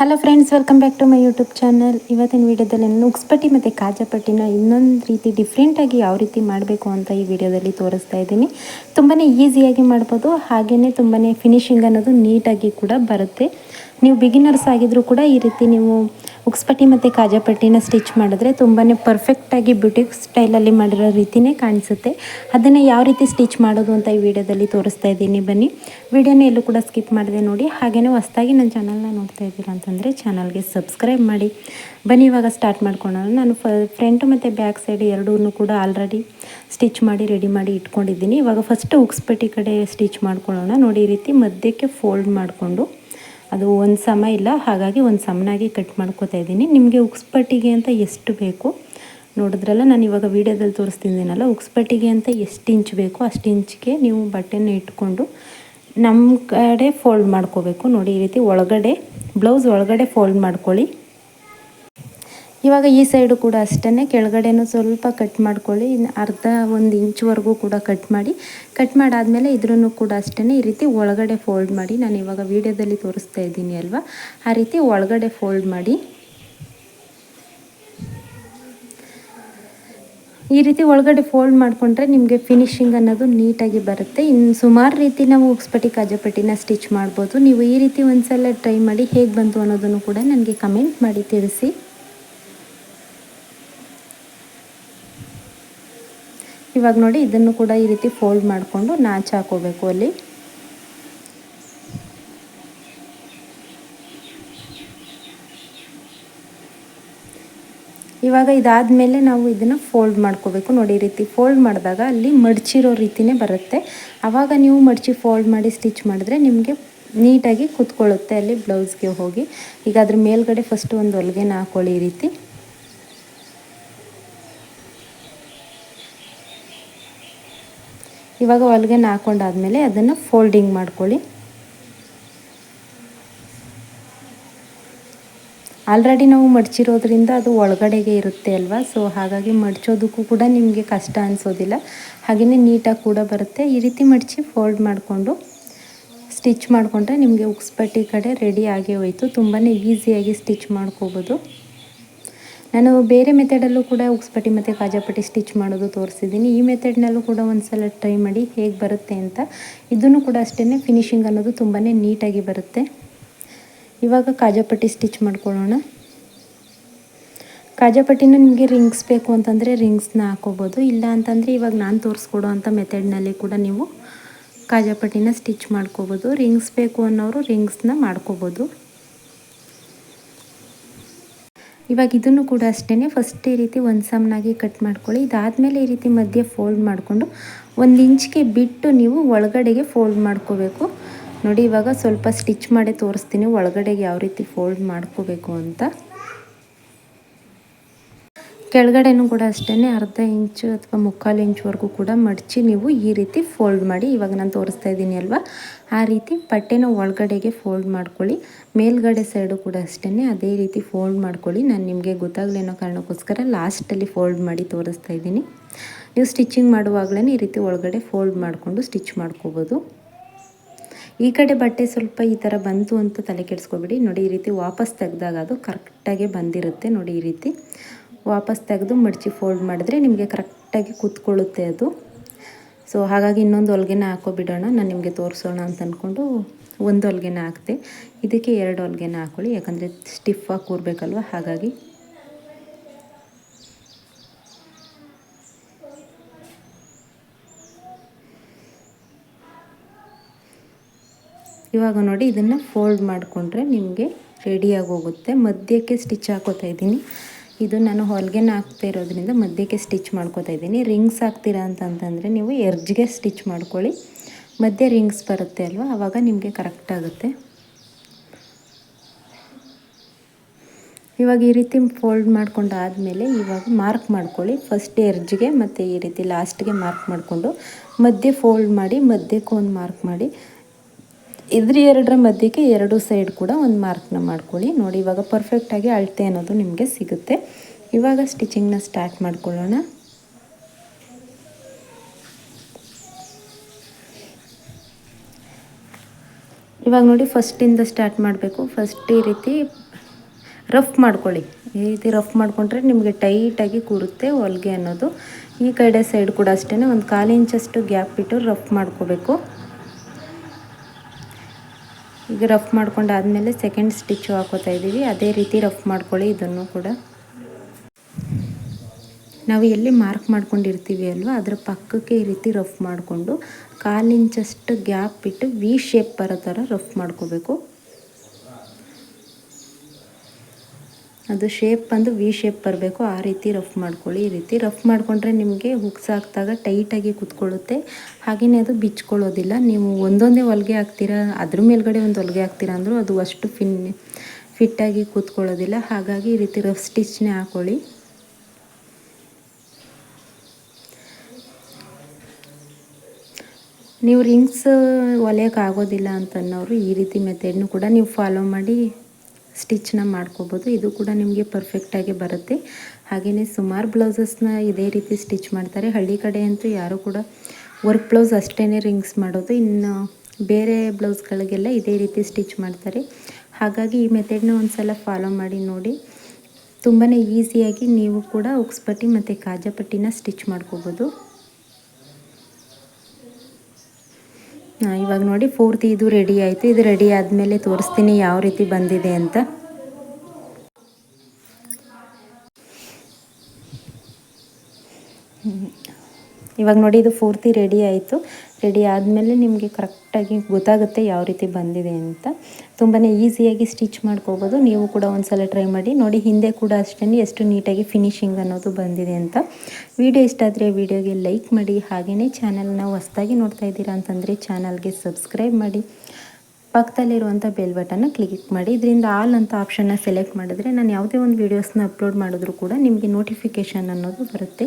Hello friends welcome back to my YouTube channel ಇವತ್ತಿನ ವಿಡಿಯೋದಲ್ಲಿ ನಾನು ಉಕ್ಸ್ಪಟ್ಟಿ ಮತ್ತು ಕಾಜಾಪಟ್ಟಿನ ಇನ್ನೊಂದು ರೀತಿ ಡಿಫ್ರೆಂಟಾಗಿ ಯಾವ ರೀತಿ ಮಾಡಬೇಕು ಅಂತ ಈ ವಿಡಿಯೋದಲ್ಲಿ ತೋರಿಸ್ತಾ ಇದ್ದೀನಿ. ತುಂಬಾ ಈಸಿಯಾಗಿ ಮಾಡ್ಬೋದು ಹಾಗೆಯೇ ತುಂಬಾ ಫಿನಿಶಿಂಗ್ ಅನ್ನೋದು ನೀಟಾಗಿ ಕೂಡ ಬರುತ್ತೆ. ನೀವು ಬಿಗಿನರ್ಸ್ ಆಗಿದ್ದರೂ ಕೂಡ ಈ ರೀತಿ ನೀವು ಉಕ್ಸ್ಪಟ್ಟಿ ಮತ್ತು ಕಾಜಾಪಟ್ಟಿನ ಸ್ಟಿಚ್ ಮಾಡಿದ್ರೆ ತುಂಬಾ ಪರ್ಫೆಕ್ಟಾಗಿ ಬ್ಯೂಟಿಕ್ ಸ್ಟೈಲಲ್ಲಿ ಮಾಡಿರೋ ರೀತಿಯೇ ಕಾಣಿಸುತ್ತೆ. ಅದನ್ನು ಯಾವ ರೀತಿ ಸ್ಟಿಚ್ ಮಾಡೋದು ಅಂತ ಈ ವಿಡಿಯೋದಲ್ಲಿ ತೋರಿಸ್ತಾ ಇದ್ದೀನಿ. ಬನ್ನಿ. ವಿಡಿಯೋನ ಎಲ್ಲೂ ಕೂಡ ಸ್ಕಿಪ್ ಮಾಡಿದೆ ನೋಡಿ. ಹಾಗೆಯೇ ಹೊಸ್ದಾಗಿ ನನ್ನ ಚಾನಲ್ನ ನೋಡ್ತಾ ಇದ್ದೀರಾ ಅಂತಂದರೆ ಚಾನಲ್ಗೆ ಸಬ್ಸ್ಕ್ರೈಬ್ ಮಾಡಿ. ಬನ್ನಿ, ಇವಾಗ ಸ್ಟಾರ್ಟ್ ಮಾಡ್ಕೊಳ್ಳೋಣ. ನಾನು ಫ ಫ್ರಂಟ್ ಮತ್ತು ಬ್ಯಾಕ್ ಸೈಡ್ ಎರಡೂ ಕೂಡ ಆಲ್ರೆಡಿ ಸ್ಟಿಚ್ ಮಾಡಿ ರೆಡಿ ಮಾಡಿ ಇಟ್ಕೊಂಡಿದ್ದೀನಿ. ಇವಾಗ ಫಸ್ಟ್ ಉಕ್ಸ್ಪಟ್ಟಿ ಕಡೆ ಸ್ಟಿಚ್ ಮಾಡ್ಕೊಳ್ಳೋಣ. ನೋಡಿ, ಈ ರೀತಿ ಮಧ್ಯಕ್ಕೆ ಫೋಲ್ಡ್ ಮಾಡಿಕೊಂಡು ಅದು ಒಂದು ಸಮ ಇಲ್ಲ. ಹಾಗಾಗಿ ಒಂದು ಸಮನಾಗಿ ಕಟ್ ಮಾಡ್ಕೋತಾ ಇದ್ದೀನಿ. ನಿಮಗೆ ಉಕ್ಸ್ಪಟ್ಟಿಗೆ ಅಂತ ಎಷ್ಟು ಬೇಕು? ನೋಡಿದ್ರಲ್ಲ, ನಾನು ಇವಾಗ ವೀಡಿಯೋದಲ್ಲಿ ತೋರಿಸ್ತಿದ್ದೀನಲ್ಲ ಉಕ್ಸ್ಪಟ್ಟಿಗೆ ಅಂತ ಎಷ್ಟು ಇಂಚ್ ಬೇಕು? ಅಷ್ಟು ಇಂಚ್ಗೆ ನೀವು ಬಟ್ಟೆನ ಇಟ್ಕೊಂಡು ನಮ್ಮ ಕಡೆ ಫೋಲ್ಡ್ ಮಾಡ್ಕೋಬೇಕು. ನೋಡಿ, ಈ ರೀತಿ ಒಳಗಡೆ ಬ್ಲೌಸ್ ಒಳಗಡೆ ಫೋಲ್ಡ್ ಮಾಡ್ಕೊಳ್ಳಿ. ಇವಾಗ ಈ ಸೈಡು ಕೂಡ ಅಷ್ಟೇ ಕೆಳಗಡೆನೂ ಸ್ವಲ್ಪ ಕಟ್ ಮಾಡ್ಕೊಳ್ಳಿ. ಅರ್ಧ ಒಂದು ಇಂಚ್ವರೆಗೂ ಕೂಡ ಕಟ್ ಮಾಡಿ. ಕಟ್ ಮಾಡಾದಮೇಲೆ ಇದ್ರೂ ಕೂಡ ಅಷ್ಟೇ ಈ ರೀತಿ ಒಳಗಡೆ ಫೋಲ್ಡ್ ಮಾಡಿ. ನಾನು ಇವಾಗ ವೀಡಿಯೋದಲ್ಲಿ ತೋರಿಸ್ತಾ ಇದ್ದೀನಿ ಅಲ್ವಾ? ಆ ರೀತಿ ಒಳಗಡೆ ಫೋಲ್ಡ್ ಮಾಡಿ. ಈ ರೀತಿ ಒಳಗಡೆ ಫೋಲ್ಡ್ ಮಾಡಿಕೊಂಡ್ರೆ ನಿಮಗೆ ಫಿನಿಶಿಂಗ್ ಅನ್ನೋದು ನೀಟಾಗಿ ಬರುತ್ತೆ. ಇನ್ನು ಸುಮಾರು ರೀತಿ ನಾವು ಉಕ್ಸ್ಪಟ್ಟಿ ಕಾಜಪಟ್ಟಿನ ಸ್ಟಿಚ್ ಮಾಡ್ಬೋದು. ನೀವು ಈ ರೀತಿ ಒಂದ್ಸಲ ಟ್ರೈ ಮಾಡಿ ಹೇಗೆ ಬಂತು ಅನ್ನೋದನ್ನು ಕೂಡ ನನಗೆ ಕಮೆಂಟ್ ಮಾಡಿ ತಿಳಿಸಿ. ಇವಾಗ ನೋಡಿ ಇದನ್ನು ಕೂಡ ಈ ರೀತಿ ಫೋಲ್ಡ್ ಮಾಡಿಕೊಂಡು ನಾಚ್ ಹಾಕೋಬೇಕು ಅಲ್ಲಿ. ಇವಾಗ ಇದಾದಮೇಲೆ ನಾವು ಇದನ್ನು ಫೋಲ್ಡ್ ಮಾಡ್ಕೋಬೇಕು. ನೋಡಿ ಈ ರೀತಿ ಫೋಲ್ಡ್ ಮಾಡಿದಾಗ ಅಲ್ಲಿ ಮಡ್ಚಿರೋ ರೀತಿಯೇ ಬರುತ್ತೆ. ಆವಾಗ ನೀವು ಮಡ್ಚಿ ಫೋಲ್ಡ್ ಮಾಡಿ ಸ್ಟಿಚ್ ಮಾಡಿದ್ರೆ ನಿಮಗೆ ನೀಟಾಗಿ ಕೂತ್ಕೊಳ್ಳುತ್ತೆ ಅಲ್ಲಿ ಬ್ಲೌಸ್ಗೆ ಹೋಗಿ. ಈಗ ಅದ್ರ ಮೇಲ್ಗಡೆ ಫಸ್ಟ್ ಒಂದು ಹೊಲಿಗೆನ ಹಾಕೊಳ್ಳಿ ಈ ರೀತಿ. ಇವಾಗ ಹೊಲಿಗೆನ ಹಾಕೊಂಡಾದ್ಮೇಲೆ ಅದನ್ನು ಫೋಲ್ಡಿಂಗ್ ಮಾಡ್ಕೊಳ್ಳಿ. ಆಲ್ರೆಡಿ ನಾವು ಮಡ್ಚಿರೋದ್ರಿಂದ ಅದು ಒಳಗಡೆಗೆ ಇರುತ್ತೆ ಅಲ್ವಾ? ಸೊ ಹಾಗಾಗಿ ಮಡ್ಚೋದಕ್ಕೂ ಕೂಡ ನಿಮಗೆ ಕಷ್ಟ ಅನಿಸೋದಿಲ್ಲ. ಹಾಗೆಯೇ ನೀಟಾಗಿ ಕೂಡ ಬರುತ್ತೆ. ಈ ರೀತಿ ಮಡಚಿ ಫೋಲ್ಡ್ ಮಾಡಿಕೊಂಡು ಸ್ಟಿಚ್ ಮಾಡಿಕೊಂಡ್ರೆ ನಿಮಗೆ ಉಕ್ಸ್ಪಟ್ಟಿ ಕಡೆ ರೆಡಿ ಆಗೇ ಹೋಯಿತು. ತುಂಬಾ ಈಸಿಯಾಗಿ ಸ್ಟಿಚ್ ಮಾಡ್ಕೋಬೋದು. ನಾನು ಬೇರೆ ಮೆಥಡಲ್ಲೂ ಕೂಡ ಉಕ್ಸ್ಪಟ್ಟಿ ಮತ್ತು ಕಾಜಾಪಟ್ಟಿ ಸ್ಟಿಚ್ ಮಾಡೋದು ತೋರಿಸಿದ್ದೀನಿ. ಈ ಮೆಥಡ್ನಲ್ಲೂ ಕೂಡ ಒಂದು ಸಲ ಟ್ರೈ ಮಾಡಿ ಹೇಗೆ ಬರುತ್ತೆ ಅಂತ. ಇದನ್ನು ಕೂಡ ಅಷ್ಟೇ ಫಿನಿಶಿಂಗ್ ಅನ್ನೋದು ತುಂಬಾ ನೀಟಾಗಿ ಬರುತ್ತೆ. ಇವಾಗ ಕಾಜಾಪಟ್ಟಿ ಸ್ಟಿಚ್ ಮಾಡ್ಕೊಳ್ಳೋಣ. ಕಾಜಾಪಟ್ಟಿನ ನಿಮಗೆ ರಿಂಗ್ಸ್ ಬೇಕು ಅಂತಂದರೆ ರಿಂಗ್ಸ್ನ ಹಾಕೋಬೋದು. ಇಲ್ಲ ಅಂತಂದರೆ ಇವಾಗ ನಾನು ತೋರಿಸ್ಕೊಡೋ ಅಂಥ ಮೆಥಡ್ನಲ್ಲಿ ಕೂಡ ನೀವು ಕಾಜಾಪಟ್ಟಿನ ಸ್ಟಿಚ್ ಮಾಡ್ಕೋಬೋದು. ರಿಂಗ್ಸ್ ಬೇಕು ಅನ್ನೋರು ರಿಂಗ್ಸ್ನ ಮಾಡ್ಕೋಬೋದು. ಇವಾಗ ಇದನ್ನು ಕೂಡ ಅಷ್ಟೇ ಫಸ್ಟ್ ಈ ರೀತಿ ಒಂದು ಸಮನಾಗಿ ಕಟ್ ಮಾಡ್ಕೊಳ್ಳಿ. ಇದಾದಮೇಲೆ ಈ ರೀತಿ ಮಧ್ಯೆ ಫೋಲ್ಡ್ ಮಾಡಿಕೊಂಡು ಒಂದು ಇಂಚ್ಗೆ ಬಿಟ್ಟು ನೀವು ಒಳಗಡೆಗೆ ಫೋಲ್ಡ್ ಮಾಡ್ಕೋಬೇಕು. ನೋಡಿ ಇವಾಗ ಸ್ವಲ್ಪ ಸ್ಟಿಚ್ ಮಾಡಿ ತೋರಿಸ್ತೀನಿ ಒಳಗಡೆಗೆ ಯಾವ ರೀತಿ ಫೋಲ್ಡ್ ಮಾಡ್ಕೋಬೇಕು ಅಂತ. ಕೆಳಗಡೆನೂ ಕೂಡ ಅಷ್ಟೇ ಅರ್ಧ ಇಂಚು ಅಥವಾ ಮುಕ್ಕಾಲು ಇಂಚ್ವರೆಗೂ ಕೂಡ ಮಡಚಿ ನೀವು ಈ ರೀತಿ ಫೋಲ್ಡ್ ಮಾಡಿ, ಇವಾಗ ನಾನು ತೋರಿಸ್ತಾ ಇದ್ದೀನಿ ಅಲ್ವಾ? ಆ ರೀತಿ ಬಟ್ಟೆನ ಒಳಗಡೆಗೆ ಫೋಲ್ಡ್ ಮಾಡ್ಕೊಳ್ಳಿ. ಮೇಲ್ಗಡೆ ಸೈಡು ಕೂಡ ಅಷ್ಟೇ ಅದೇ ರೀತಿ ಫೋಲ್ಡ್ ಮಾಡ್ಕೊಳ್ಳಿ. ನಾನು ನಿಮಗೆ ಗೊತ್ತಾಗ್ಲೇನೋ ಕಾರಣಕ್ಕೋಸ್ಕರ ಲಾಸ್ಟಲ್ಲಿ ಫೋಲ್ಡ್ ಮಾಡಿ ತೋರಿಸ್ತಾ ಇದ್ದೀನಿ. ನೀವು ಸ್ಟಿಚಿಂಗ್ ಮಾಡುವಾಗಲೇ ಈ ರೀತಿ ಒಳಗಡೆ ಫೋಲ್ಡ್ ಮಾಡಿಕೊಂಡು ಸ್ಟಿಚ್ ಮಾಡ್ಕೋಬೋದು. ಈ ಕಡೆ ಬಟ್ಟೆ ಸ್ವಲ್ಪ ಈ ಥರ ಬಂತು ಅಂತ ತಲೆ ಕೆಡಿಸ್ಕೊಬೇಡಿ. ನೋಡಿ ಈ ರೀತಿ ವಾಪಸ್ ತೆಗೆದಾಗ ಅದು ಕರೆಕ್ಟಾಗಿ ಬಂದಿರುತ್ತೆ. ನೋಡಿ ಈ ರೀತಿ. ವಾಪಸ್ ತೆಗೆದು ಮಡಚಿ ಫೋಲ್ಡ್ ಮಾಡಿದ್ರೆ ನಿಮಗೆ ಕರೆಕ್ಟಾಗಿ ಕೂತ್ಕೊಳ್ಳುತ್ತೆ ಅದು. ಸೊ ಹಾಗಾಗಿ ಇನ್ನೊಂದು ಹೊಲ್ಗೆನ ಹಾಕೋಬಿಡೋಣ. ನಾನು ನಿಮಗೆ ತೋರಿಸೋಣ ಅಂತ ಅಂದ್ಕೊಂಡು ಒಂದು ಹೊಲ್ಗೆನ ಹಾಕ್ತೆ ಇದಕ್ಕೆ ಎರಡು ಹೊಲ್ಗೆನ ಹಾಕೊಳ್ಳಿ. ಯಾಕಂದರೆ ಸ್ಟಿಫಾಗಿ ಕೂರಬೇಕಲ್ವ? ಹಾಗಾಗಿ. ಇವಾಗ ನೋಡಿ, ಇದನ್ನು ಫೋಲ್ಡ್ ಮಾಡಿಕೊಂಡ್ರೆ ನಿಮಗೆ ರೆಡಿಯಾಗಿ ಹೋಗುತ್ತೆ ಮಧ್ಯಕ್ಕೆ ಸ್ಟಿಚ್ ಹಾಕೋತಾ ಇದ್ದೀನಿ. ಇದು ನಾನು ಹೊಲಿಗೆನ ಹಾಕ್ತಾ ಇರೋದ್ರಿಂದ ಮಧ್ಯಕ್ಕೆ ಸ್ಟಿಚ್ ಮಾಡ್ಕೋತಾ ಇದ್ದೀನಿ. ರಿಂಗ್ಸ್ ಹಾಕ್ತೀರಾ ಅಂತಂತಂದರೆ ನೀವು ಎರ್ಜ್ಗೆ ಸ್ಟಿಚ್ ಮಾಡ್ಕೊಳ್ಳಿ. ಮಧ್ಯೆ ರಿಂಗ್ಸ್ ಬರುತ್ತೆ ಅಲ್ವಾ? ಆವಾಗ ನಿಮಗೆ ಕರೆಕ್ಟ್ ಆಗುತ್ತೆ. ಇವಾಗ ಈ ರೀತಿ ಫೋಲ್ಡ್ ಮಾಡ್ಕೊಂಡು ಆದಮೇಲೆ ಇವಾಗ ಮಾರ್ಕ್ ಮಾಡ್ಕೊಳ್ಳಿ. ಫಸ್ಟ್ ಎರ್ಜ್ಗೆ ಮತ್ತು ಈ ರೀತಿ ಲಾಸ್ಟ್ಗೆ ಮಾರ್ಕ್ ಮಾಡಿಕೊಂಡು ಮಧ್ಯೆ ಫೋಲ್ಡ್ ಮಾಡಿ ಮಧ್ಯಕ್ಕೆ ಒಂದು ಮಾರ್ಕ್ ಮಾಡಿ. ಇದ್ರ ಎರಡರ ಮಧ್ಯಕ್ಕೆ ಎರಡು ಸೈಡ್ ಕೂಡ ಒಂದು ಮಾರ್ಕ್ನ ಮಾಡ್ಕೊಳ್ಳಿ. ನೋಡಿ, ಇವಾಗ ಪರ್ಫೆಕ್ಟಾಗಿ ಅಳತೆ ಅನ್ನೋದು ನಿಮಗೆ ಸಿಗುತ್ತೆ. ಇವಾಗ ಸ್ಟಿಚಿಂಗ್ನ ಸ್ಟಾರ್ಟ್ ಮಾಡ್ಕೊಳ್ಳೋಣ. ಇವಾಗ ನೋಡಿ ಫಸ್ಟಿಂದ ಸ್ಟಾರ್ಟ್ ಮಾಡಬೇಕು. ಫಸ್ಟ್ ಈ ರೀತಿ ರಫ್ ಮಾಡ್ಕೊಳ್ಳಿ. ಈ ರೀತಿ ರಫ್ ಮಾಡಿಕೊಂಡ್ರೆ ನಿಮಗೆ ಟೈಟಾಗಿ ಕೂರುತ್ತೆ ಹೊಲಿಗೆ ಅನ್ನೋದು. ಈ ಕಡೆ ಸೈಡ್ ಕೂಡ ಅಷ್ಟೇ ಒಂದು ಕಾಲು ಇಂಚಷ್ಟು ಗ್ಯಾಪ್ ಬಿಟ್ಟು ರಫ್ ಮಾಡ್ಕೋಬೇಕು. ಈಗ ರಫ್ ಮಾಡ್ಕೊಂಡಾದಮೇಲೆ ಸೆಕೆಂಡ್ ಸ್ಟಿಚ್ಚು ಹಾಕೋತಾ ಇದ್ದೀವಿ. ಅದೇ ರೀತಿ ರಫ್ ಮಾಡ್ಕೊಳ್ಳಿ ಇದನ್ನು ಕೂಡ. ನಾವು ಎಲ್ಲಿ ಮಾರ್ಕ್ ಮಾಡ್ಕೊಂಡಿರ್ತೀವಿ ಅಲ್ವಾ, ಅದರ ಪಕ್ಕಕ್ಕೆ ಈ ರೀತಿ ರಫ್ ಮಾಡಿಕೊಂಡು ಕಾಲು ಇಂಚಷ್ಟು ಗ್ಯಾಪ್ ಬಿಟ್ಟು ವಿ ಶೇಪ್ ಬರೋ ಥರ ರಫ್ ಮಾಡ್ಕೋಬೇಕು. ಅದು ಶೇಪ್ ಬಂದು ವಿ ಶೇಪ್ ಬರಬೇಕು. ಆ ರೀತಿ ರಫ್ ಮಾಡ್ಕೊಳ್ಳಿ. ಈ ರೀತಿ ರಫ್ ಮಾಡಿಕೊಂಡ್ರೆ ನಿಮಗೆ ಹುಕ್ಸ್ ಹಾಕಿದಾಗ ಟೈಟಾಗಿ ಕುತ್ಕೊಳ್ಳುತ್ತೆ. ಹಾಗೆಯೇ ಅದು ಬಿಚ್ಕೊಳ್ಳೋದಿಲ್ಲ. ನೀವು ಒಂದೊಂದೇ ಹೊಲಿಗೆ ಹಾಕ್ತೀರಾ, ಅದ್ರ ಮೇಲ್ಗಡೆ ಒಂದು ಹೊಲಿಗೆ ಹಾಕ್ತೀರಾ ಅಂದರೂ ಅದು ಅಷ್ಟು ಫಿನ್ ಫಿಟ್ಟಾಗಿ ಕೂತ್ಕೊಳ್ಳೋದಿಲ್ಲ. ಹಾಗಾಗಿ ಈ ರೀತಿ ರಫ್ ಸ್ಟಿಚ್ನೇ ಹಾಕ್ಕೊಳ್ಳಿ ನೀವು ರಿಂಗ್ಸ್ ಹೊಲಿಯೋಕೆ ಆಗೋದಿಲ್ಲ ಅಂತನ್ನೋರು ಈ ರೀತಿ ಮೆಥೆಡ್ನು ಕೂಡ ನೀವು ಫಾಲೋ ಮಾಡಿ. ಸ್ಟಿಚ್ನ ಮಾಡ್ಕೋಬೋದು. ಇದು ಕೂಡ ನಿಮಗೆ ಪರ್ಫೆಕ್ಟಾಗಿ ಬರುತ್ತೆ. ಹಾಗೆಯೇ ಸುಮಾರು ಬ್ಲೌಸಸ್ನ ಇದೇ ರೀತಿ ಸ್ಟಿಚ್ ಮಾಡ್ತಾರೆ. ಹಳ್ಳಿ ಕಡೆ ಅಂತೂ ಯಾರೂ ಕೂಡ ವರ್ಕ್ ಬ್ಲೌಸ್ ಅಷ್ಟೇ ರಿಂಗ್ಸ್ ಮಾಡೋದು. ಇನ್ನು ಬೇರೆ ಬ್ಲೌಸ್ಗಳಿಗೆಲ್ಲ ಇದೇ ರೀತಿ ಸ್ಟಿಚ್ ಮಾಡ್ತಾರೆ. ಹಾಗಾಗಿ ಈ ಮೆಥಡ್ನ ಒಂದು ಸಲ ಫಾಲೋ ಮಾಡಿ ನೋಡಿ. ತುಂಬಾ ಈಸಿಯಾಗಿ ನೀವು ಕೂಡ ಉಕ್ಸ್ಪಟ್ಟಿ ಮತ್ತು ಕಾಜಾಪಟ್ಟಿನ ಸ್ಟಿಚ್ ಮಾಡ್ಕೋಬೋದು. ಇವಾಗ ನೋಡಿ ಫೋರ್ತ್ ಇದು ರೆಡಿ ಆಯಿತು. ಇದು ರೆಡಿ ಆದಮೇಲೆ ತೋರಿಸ್ತೀನಿ ಯಾವ ರೀತಿ ಬಂದಿದೆ ಅಂತ. ಇವಾಗ ನೋಡಿ, ಇದು ಪೂರ್ತಿ ರೆಡಿ ಆಯಿತು. ರೆಡಿ ಆದಮೇಲೆ ನಿಮಗೆ ಕರೆಕ್ಟಾಗಿ ಗೊತ್ತಾಗುತ್ತೆ ಯಾವ ರೀತಿ ಬಂದಿದೆ ಅಂತ. ತುಂಬಾ ಈಸಿಯಾಗಿ ಸ್ಟಿಚ್ ಮಾಡ್ಕೋಬೋದು. ನೀವು ಕೂಡ ಒಂದು ಸಲ ಟ್ರೈ ಮಾಡಿ. ನೋಡಿ, ಹಿಂದೆ ಕೂಡ ಅಷ್ಟೇ ಎಷ್ಟು ನೀಟಾಗಿ ಫಿನಿಶಿಂಗ್ ಅನ್ನೋದು ಬಂದಿದೆ ಅಂತ. ವಿಡಿಯೋ ಇಷ್ಟ ಆದರೆ ವಿಡಿಯೋಗೆ ಲೈಕ್ ಮಾಡಿ. ಹಾಗೆಯೇ ಚಾನಲ್ನ ಹೊಸ್ದಾಗಿ ನೋಡ್ತಾ ಇದ್ದೀರಾ ಅಂತಂದರೆ ಚಾನಲ್ಗೆ ಸಬ್ಸ್ಕ್ರೈಬ್ ಮಾಡಿ. ಪಕ್ಕದಲ್ಲಿರುವಂಥ ಬೆಲ್ ಬಟನ್ನ ಕ್ಲಿಕ್ ಮಾಡಿ. ಇದರಿಂದ ಆಲ್ ಅಂತ ಆಪ್ಷನ್ನ ಸೆಲೆಕ್ಟ್ ಮಾಡಿದ್ರೆ ನಾನು ಯಾವುದೇ ಒಂದು ವೀಡಿಯೋಸ್ನ ಅಪ್ಲೋಡ್ ಮಾಡಿದ್ರು ಕೂಡ ನಿಮಗೆ ನೋಟಿಫಿಕೇಷನ್ ಅನ್ನೋದು ಬರುತ್ತೆ.